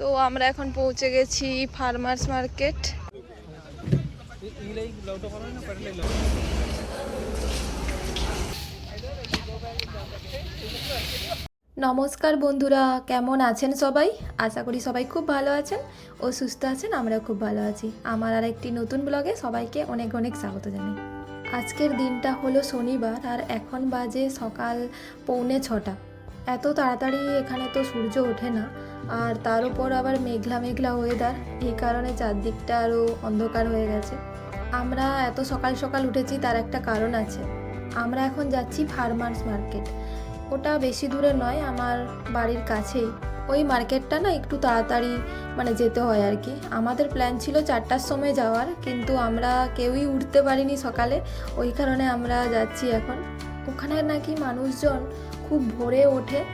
তো আমরা এখন পৌঁছে গেছি ফার্মার্স মার্কেট নমস্কার বন্ধুরা, কেমন আছেন সবাই? আশা করি সবাই খুব ভালো আছেন ও সুস্থ আছেন আমরা খুব ভালো আছি। আমার আর একটি নতুন ব্লগে সবাইকে অনেক অনেক স্বাগত জানাই। আজকের দিনটা হলো শনিবার আর এখন বাজে সকাল পৌনে ছটা। এত তাড়াতাড়ি এখানে তো সূর্য ওঠে না আর তার উপর আবার মেঘলা মেঘলা ওয়েদার এই কারণে চারদিকটা আরও অন্ধকার হয়ে গেছে। আমরা এত সকাল সকাল উঠেছি, তার একটা কারণ আছে। আমরা এখন যাচ্ছি ফার্মার্স মার্কেট ওটা বেশি দূরে নয়, আমার বাড়ির কাছেই। ওই মার্কেটটা না একটু তাড়াতাড়ি মানে যেতে হয় আর কি। আমাদের প্ল্যান ছিল চারটার সময় যাওয়ার, কিন্তু আমরা কেউই উঠতে পারিনি সকালে। ওই কারণে আমরা যাচ্ছি এখন। ওখানে নাকি মানুষজন খুব ভোরে ওঠে।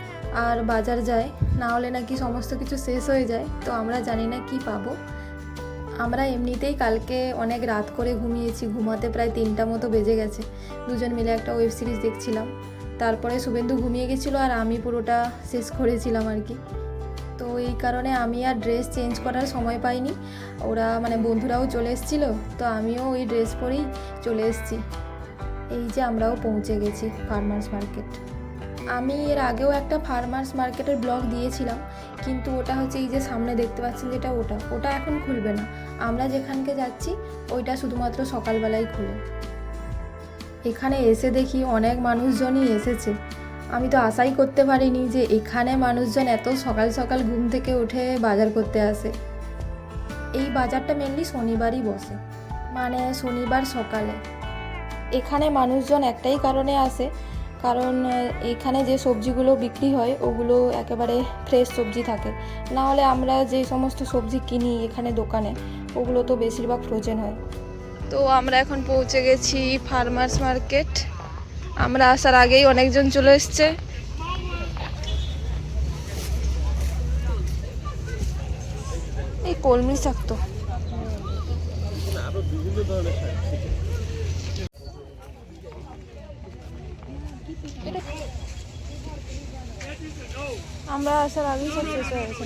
আর বাজার যায়, না হলে নাকি সমস্ত কিছু শেষ হয়ে যায়, তো আমরা জানি না কি পাবো। আমরা এমনিতেই কালকে অনেক রাত করে ঘুমিয়েছি, ঘুমাতে প্রায় তিনটা মতো বেজে গেছে। দুজন মিলে একটা ওয়েব সিরিজ দেখছিলাম। তারপরে শুভেন্দু ঘুমিয়ে গেছিল আর আমি পুরোটা শেষ করেছিলাম আর কি। তো এই কারণে আমি আর ড্রেস চেঞ্জ করার সময় পাইনি। ওরা মানে বন্ধুরাও চলে এসেছিল, তো আমিও ওই ড্রেস পরেই চলে এসেছি। এই যে আমরাও পৌঁছে গেছি ফার্মার্স মার্কেট আমি এর আগেও একটা ফার্মার্স মার্কেটের ব্লগ দিয়েছিলাম, কিন্তু ওটা হচ্ছে এই যে সামনে দেখতে পাচ্ছেন যেটা ওটা ওটা এখন খুলবে না। আমরা যেখানকে যাচ্ছি, ওইটা শুধুমাত্র সকালবেলায় খুলে। এখানে এসে দেখি অনেক মানুষজনই এসেছে। আমি তো আশাই করতে পারিনি যে এখানে মানুষজন এত সকাল সকাল ঘুম থেকে উঠে বাজার করতে আসে। এই বাজারটা মেনলি শনিবারই বসে মানে শনিবার সকালে। এখানে মানুষজন একটাই কারণে আসে কারণ এখানে যে সবজিগুলো বিক্রি হয় ওগুলো একেবারে ফ্রেশ সবজি থাকে। না হলে আমরা যে সমস্ত সবজি কিনি এখানে দোকানে ওগুলো তো বেশিরভাগ ফ্রোজেন হয়। তো আমরা এখন পৌঁছে গেছি ফার্মার্স মার্কেট আমরা আসার আগেই অনেকজন চলে এসছে। এই কলমি শাক তো। এটা আমরা আসার আগেই সব শেষ হয়ে গেছে।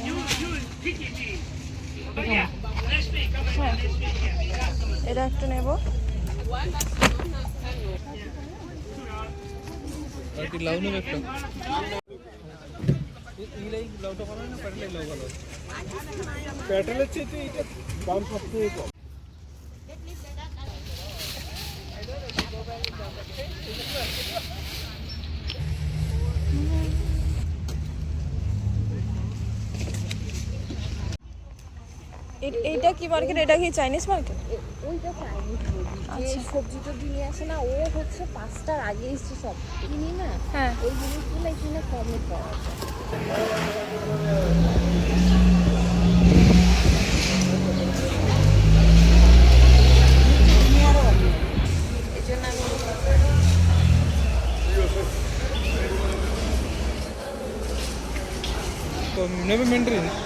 হ্যাঁ এটা একটু নেব। প্যাটেলের চেয়ে এটা দাম সবথেকে কম। এ- এইটা কি মার্কেট এটা কি চাইনিজ মার্কেট ওইটা চাইনিজ মুরগি যে আচ্ছা। সবজি টবজি নিয়ে আসে না ও হচ্ছে পাঁচটার আগে এসছে সব। কিনি না হ্যাঁ। ওই জিনিসগুলো এখানে কমে পাওয়া যায় এই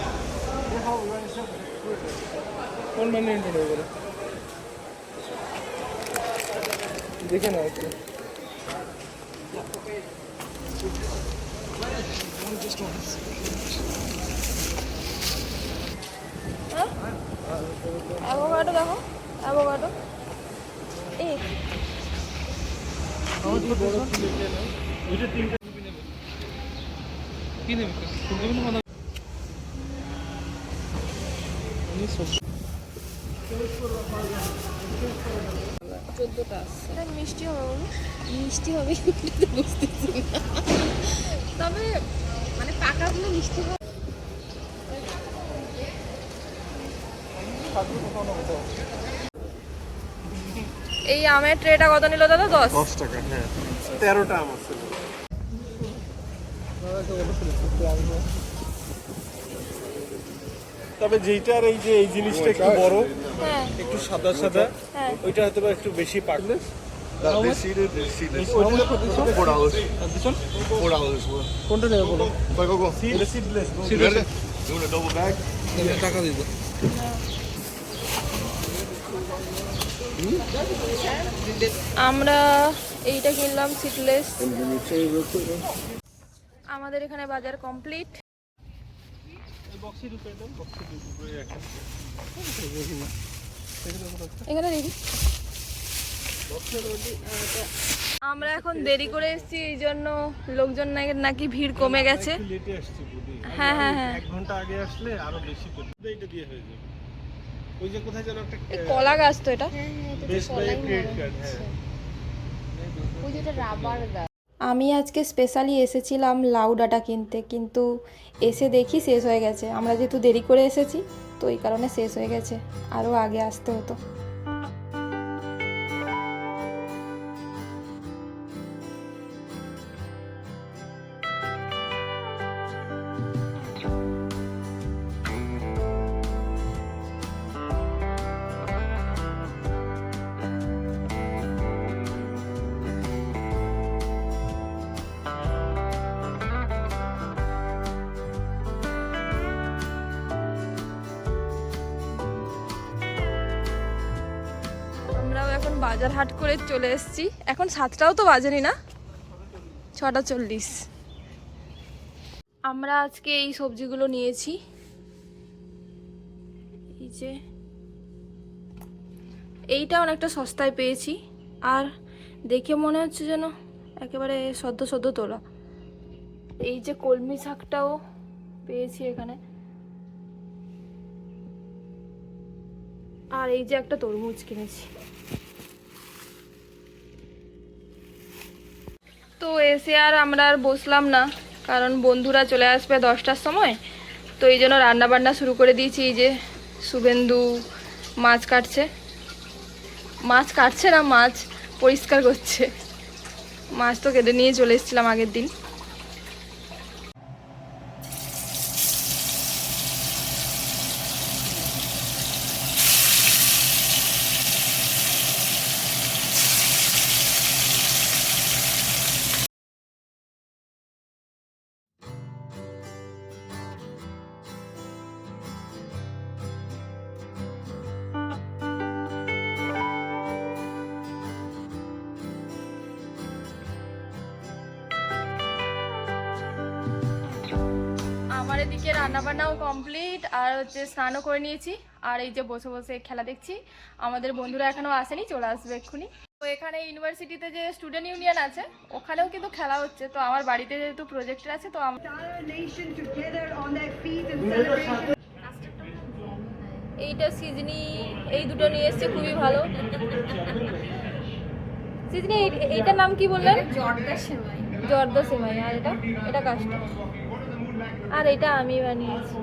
নেবে কোন মেন্টারিনটা নেবে বলো দেখে নাও একটু অ্যাভোকাডো দেখো অ্যাভোকাডো এই কি নেবে ফুলকপি না বাঁধা সবজি চোদ্দোটা আসছে মিষ্টি হবে বলো? মিষ্টি হবে বুঝতেছি না। তবে মানে পাকাগুলো মিষ্টি হবে। এই আমের ট্রেটা কত নিল দাদা? দশ? দশ টাকা হ্যাঁ। তেরোটা আম আছে। তবে যেইটার এই যে এই জিনিসটা একটু বড় হ্যাঁ। একটু সাদা সাদা হ্যাঁ। ওইটা হয়তো বা একটু বেশি পাকলে কোনটা নেবে বলো? টাকা দিত আমরা এইটা কিনলাম সিটলেস আমাদের এখানে বাজার কমপ্লিট দেন রাখেন এখানে রেখি আমরা এখন দেরি করে এসেছি এই জন্য লোকজন নাকি- নাকি ভিড় কমে গেছে। হ্যাঁ, হ্যাঁ, হ্যাঁ। এক ঘণ্টা আগে আসলে আরও বেশি করে দিয়ে হয়ে যাবে। ওই যে কোথায় যেন একটা কলা গাছ তো এটা। হ্যাঁ হ্যাঁ ক্রেডিট কার্ড হ্যাঁ। ওই যেটা রাবার গাছ। আমি আজকে স্পেশালি এসেছিলাম লাউ ডাটা কিনতে, কিন্তু এসে দেখি শেষ হয়ে গেছে। আমরা যেহেতু দেরি করে এসেছি, তো এই কারণে শেষ হয়ে গেছে। আরও আগে আসতে হতো। বাজার হাট করে চলে এসেছি। এখন সাতটাও তো বাজেনি না? ছটা চল্লিশ। আমরা আজকে এই সবজিগুলো নিয়েছি। এই যে, এইটা অনেকটা সস্তায় পেয়েছি। আর দেখে মনে হচ্ছে যেন একেবারে সদ্য সদ্য তোলা। এই যে কলমি শাকটাও পেয়েছি এখানে। আর এই যে একটা তরমুজ কিনেছি। তো এসে আর আমরা আর বসলাম না, কারণ বন্ধুরা চলে আসবে দশটার সময়। তো এই জন্য রান্নাবান্না শুরু করে দিয়েছি, এই যে শুভেন্দু মাছ কাটছে। মাছ কাটছে না, মাছ পরিষ্কার করছে। মাছ তো কেটে নিয়ে চলে এসেছিলাম আগের দিন। এদিকে রান্নাবান্নাও কমপ্লিট আর হচ্ছে স্নানও করে নিয়েছি। আর এই যে বসে বসে খেলা দেখছি। আমাদের বন্ধুরা এখনও আসেনি চলে আসবে এক্ষুনি। তো এখানে ইউনিভার্সিটিতে যে স্টুডেন্ট ইউনিয়ন আছে ওখানেও কিন্তু খেলা হচ্ছে। তো আমার বাড়িতে যেহেতু প্রজেক্টর আছে তো. এইটা সিজনি এই দুটো নিয়ে এসছে খুবই ভালো। সিজনি এই- এইটার নাম কি বললেন? জর্দা সেমাই। জর্দা সেমাই আর এটা? এটা কাস্টম। আর এটা আমি বানিয়েছি।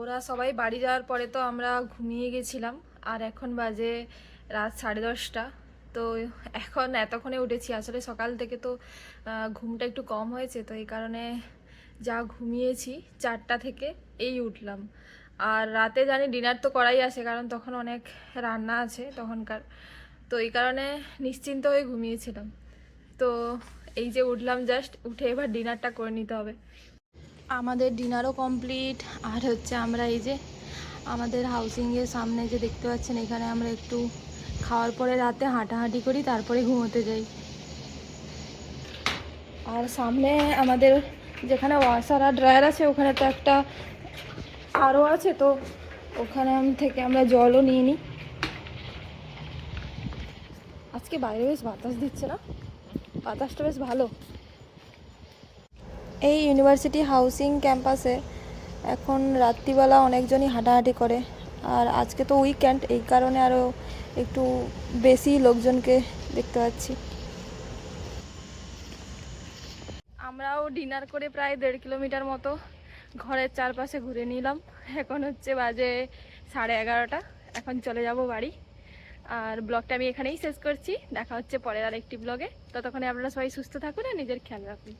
ওরা সবাই বাড়ি যাওয়ার পরে তো আমরা ঘুমিয়ে গেছিলাম, আর এখন বাজে রাত সাড়ে দশটা। তো এখন এতক্ষণে উঠেছি, আসলে সকাল থেকে তো ঘুমটা একটু কম হয়েছে, তো এই কারণে যা ঘুমিয়েছি চারটা থেকে এই উঠলাম। আর রাতে জানি ডিনার তো করাই আছে, কারণ তখন অনেক রান্না আছে তখনকার। তো এই কারণে নিশ্চিন্ত হয়ে ঘুমিয়েছিলাম। তো এই যে উঠলাম জাস্ট উঠে এবার ডিনারটা করে নিতে হবে। আমাদের ডিনারও কমপ্লিট আর হচ্ছে আমরা এই যে আমাদের হাউসিংয়ের সামনে যে দেখতে পাচ্ছেন, এখানে আমরা একটু খাওয়ার পরে রাতে হাঁটাহাঁটি করি, তারপরে ঘুমোতে যাই। আর সামনে আমাদের যেখানে ওয়াশার আর ড্রায়ার আছে, ওখানে তো একটা আরও আছে, তো ওখানে থেকে আমরা জলও নিয়ে নিই। আজকে বাইরে বেশ বাতাস দিচ্ছে না? বাতাসটা বেশ ভালো। এই ইউনিভার্সিটি হাউসিং ক্যাম্পাসে এখন রাত্রিবেলা অনেকজনই হাঁটাহাঁটি করে। আর আজকে তো উইকেন্ড, এই কারণে আরও একটু বেশি লোকজনকে দেখতে পাচ্ছি। আমরাও ডিনার করে প্রায় দেড় কিলোমিটার মতো ঘরের চারপাশে ঘুরে নিলাম। এখন হচ্ছে বাজে সাড়ে এগারোটা। এখন চলে যাব বাড়ি। আর ব্লগটা আমি এখানেই শেষ করছি। দেখা হচ্ছে পরের আর একটি ব্লগে। ততক্ষণে আপনারা সবাই সুস্থ থাকুন আর নিজের খেয়াল রাখুন।